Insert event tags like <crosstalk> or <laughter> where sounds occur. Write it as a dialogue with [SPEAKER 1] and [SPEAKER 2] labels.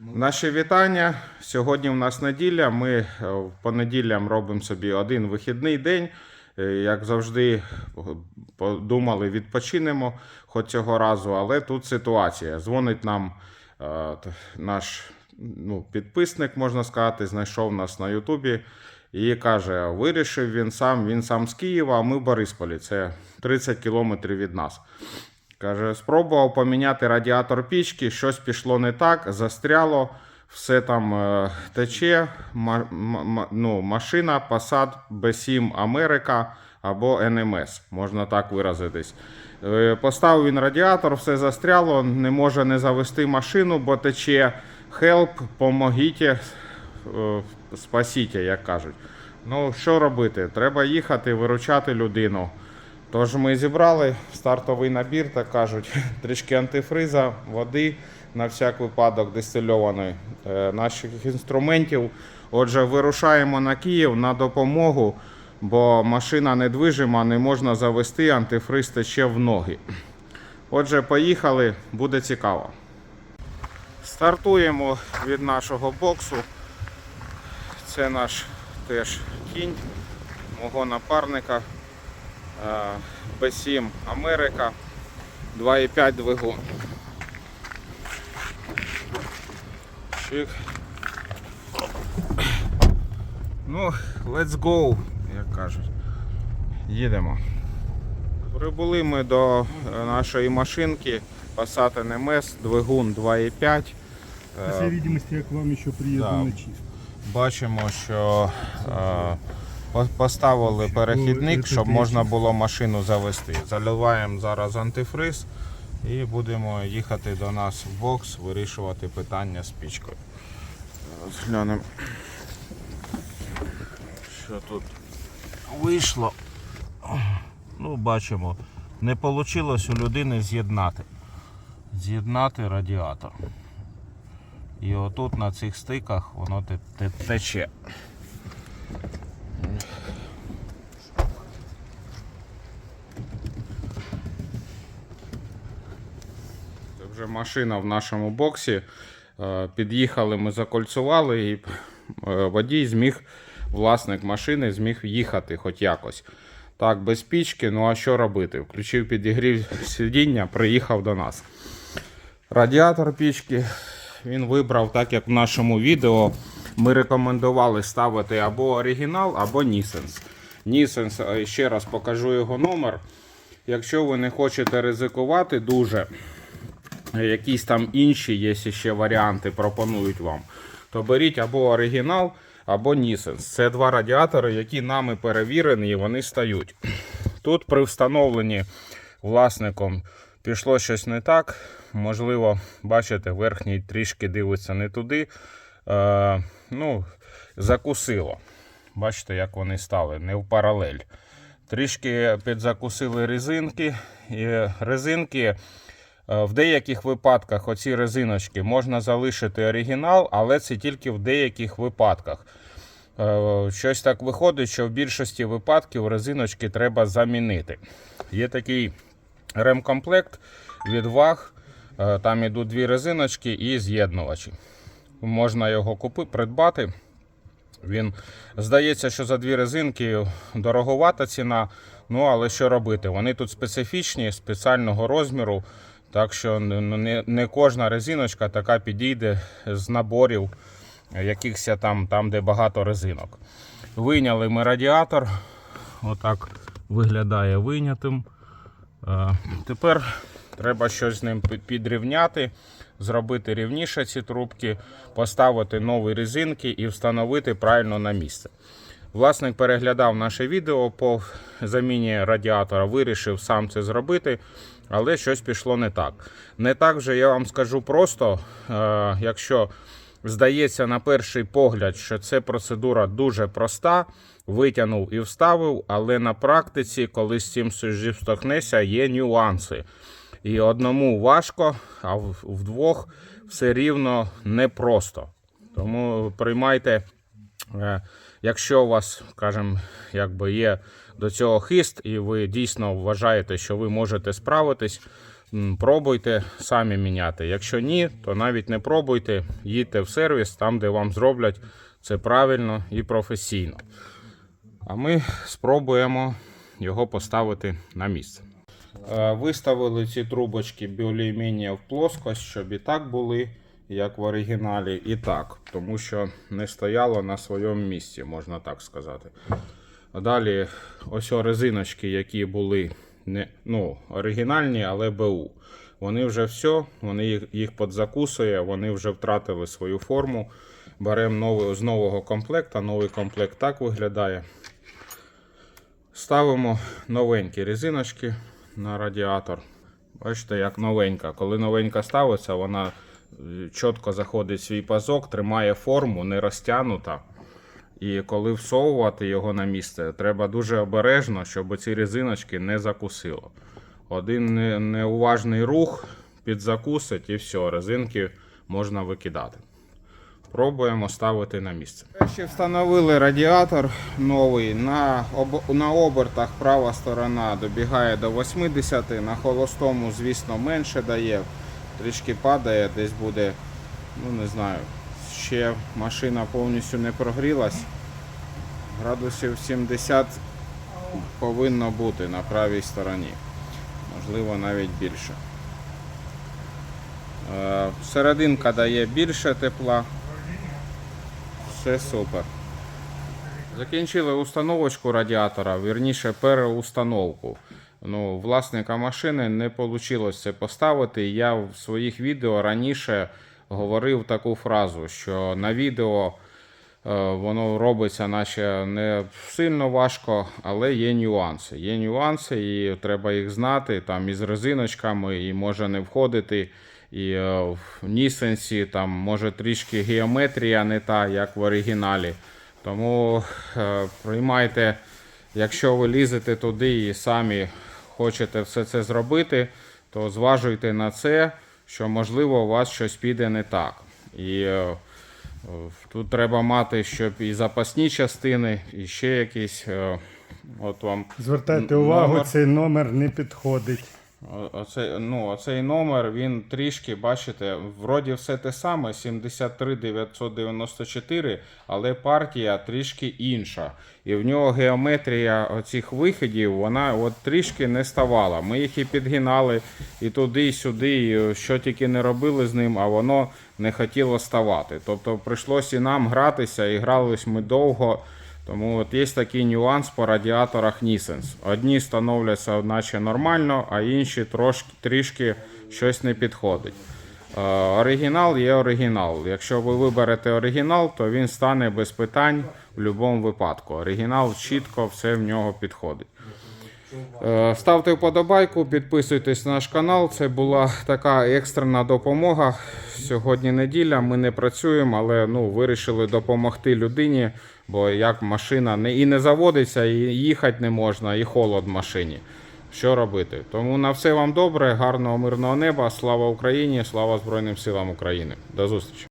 [SPEAKER 1] Наші вітання. Сьогодні у нас неділя. Ми е, в понеділям робимо собі один вихідний день. Е, Як завжди, подумали, відпочинемо хоч цього разу, але тут ситуація. Дзвонить нам е, наш ну, підписник, можна сказати, знайшов нас на Ютубі і каже: вирішив він сам, він сам з Києва, а ми в Борисполі. Це 30 кілометрів від нас. Каже, спробував поміняти радіатор пічки, щось пішло не так, застряло, все там е, тече. Ну, машина Passat B7 Америка або NMS, можна так виразитись. Е, поставив він радіатор, все застряло, не може не завести машину, бо тече. Help, помогіть, е, спасіть, як кажуть. Ну, що робити? Треба їхати, виручати людину. Тож ми зібрали стартовий набір, так кажуть, <laughs> трішки антифриза, води на всяк випадок дистильованої, е, наших інструментів. Отже, вирушаємо на Київ на допомогу, бо машина недвижима, не можна завести, антифриз тече в ноги. Отже, поїхали, буде цікаво. Стартуємо від нашого боксу. Це наш теж кінь мого напарника. Е, B7 Америка 2,5 двигун. Чик. Ну, let's go, як кажуть. Їдемо. Прибули ми до е, нашої машинки Passat NMS, двигун 2,5.
[SPEAKER 2] По всей видимости, я вам еще приеду
[SPEAKER 1] да.
[SPEAKER 2] ночи.
[SPEAKER 1] Бачимо, що е, поставили перехідник, щоб можна було машину завести. Заливаємо зараз антифриз і будемо їхати до нас в бокс, вирішувати питання з пічкою. Глянемо, що тут вийшло. Ну, бачимо, не вийшло у людини з'єднати. З'єднати радіатор. І отут на цих стиках воно те- те- тече. Вже машина в нашому боксі. Е, Під'їхали, ми закольцували і е, водій зміг, власник машини зміг їхати хоч якось. Так, без пічки, ну а що робити? Включив підігрів сидіння, приїхав до нас. Радіатор пічки він вибрав, так як в нашому відео ми рекомендували ставити або оригінал, або Нісенс. Нісенс, ще раз покажу його номер. Якщо ви не хочете ризикувати дуже, якісь там інші є ще варіанти, пропонують вам, то беріть або оригінал, або Нісенс. Це два радіатори, які нами перевірені і вони стають. Тут при встановленні власником пішло щось не так. Можливо, бачите, верхній трішки дивиться не туди. Е, ну, закусило. Бачите, як вони стали, не в паралель. Трішки підзакусили резинки. І резинки е, в деяких випадках оці резиночки можна залишити оригінал, але це тільки в деяких випадках. Е, Щось так виходить, що в більшості випадків резиночки треба замінити. Є такий ремкомплект від ваг. Е, Там ідуть дві резиночки і з'єднувачі. Можна його купити, придбати. Він здається, що за дві резинки дороговата ціна. Ну, але що робити? Вони тут специфічні, спеціального розміру. Так що не, не, не кожна резиночка така підійде з наборів якихось там, там, де багато резинок. Вийняли ми радіатор. Отак виглядає вийнятим. Е, Тепер треба щось з ним підрівняти, зробити рівніше ці трубки, поставити нові резинки і встановити правильно на місце. Власник переглядав наше відео по заміні радіатора, вирішив сам це зробити, але щось пішло не так. Не так вже я вам скажу просто, е, якщо здається на перший погляд, що це процедура дуже проста, витягнув і вставив, але на практиці, коли з цим стикнешся, є нюанси. І одному важко, а вдвох все рівно непросто. Тому приймайте, е, якщо у вас, скажімо, якби є до цього хист, і ви дійсно вважаєте, що ви можете справитись, пробуйте самі міняти. Якщо ні, то навіть не пробуйте, їдьте в сервіс, там, де вам зроблять це правильно і професійно. А ми спробуємо його поставити на місце. Е, Виставили ці трубочки більш-менш в плоскость, щоб і так були, як в оригіналі, і так, тому що не стояло на своєму місці, можна так сказати. Далі ось резиночки, які були не, ну, оригінальні, але БУ. Вони вже все, вони їх, їх підзакусує, вони вже втратили свою форму. Беремо новий, з нового комплекта. Новий комплект так виглядає. Ставимо новенькі резиночки на радіатор. Бачите, як новенька. Коли новенька ставиться, вона чітко заходить свій пазок, тримає форму, не розтягнута. І коли всовувати його на місце, треба дуже обережно, щоб ці резиночки не закусило. Один неуважний рух підзакусить і все, резинки можна викидати. Пробуємо ставити на місце. Ще встановили радіатор новий. На, об, на обертах права сторона добігає до 80, на холостому, звісно, менше дає. Трішки падає, десь буде, ну не знаю, ще машина повністю не прогрілась. Градусів 70 повинно бути на правій стороні. Можливо, навіть більше. Е, Серединка дає більше тепла. Все супер. Закінчили установочку радіатора, вірніше переустановку. Ну, власника машини не вийшло це поставити. Я в своїх відео раніше говорив таку фразу, що на відео е, воно робиться, наче не сильно важко, але є нюанси. Є нюанси, і треба їх знати. Там із резиночками, і може не входити. І е, в Нісенсі там може трішки геометрія не та, як в оригіналі. Тому е, приймайте, якщо ви лізете туди і самі хочете все це зробити, то зважуйте на це, що можливо у вас щось піде не так. І е, е, тут треба мати, щоб і запасні частини, і ще якісь. е, От вам
[SPEAKER 2] Звертайте увагу,
[SPEAKER 1] номер.
[SPEAKER 2] цей номер не підходить.
[SPEAKER 1] Оцей, ну, оцей номер, він трішки, бачите, вроді все те саме, 73994, але партія трішки інша. І в нього геометрія оцих виходів, вона от трішки не ставала. Ми їх і підгинали і туди, і сюди, і що тільки не робили з ним, а воно не хотіло ставати. Тобто прийшлося і нам гратися, і грались ми довго. Тому от є такий нюанс по радіаторах Нісенс. Одні становляться наче нормально, а інші трошки, трішки щось не підходить. Е, оригінал є оригінал. Якщо ви виберете оригінал, то він стане без питань в будь-якому випадку. Оригінал чітко все в нього підходить. Е, Ставте вподобайку, підписуйтесь на наш канал. Це була така екстрена допомога. Сьогодні неділя, ми не працюємо, але ну, вирішили допомогти людині, бо як машина не, і не заводиться, і їхати не можна, і холод в машині. Що робити? Тому на все вам добре, гарного мирного неба. Слава Україні, слава Збройним силам України. До зустрічі!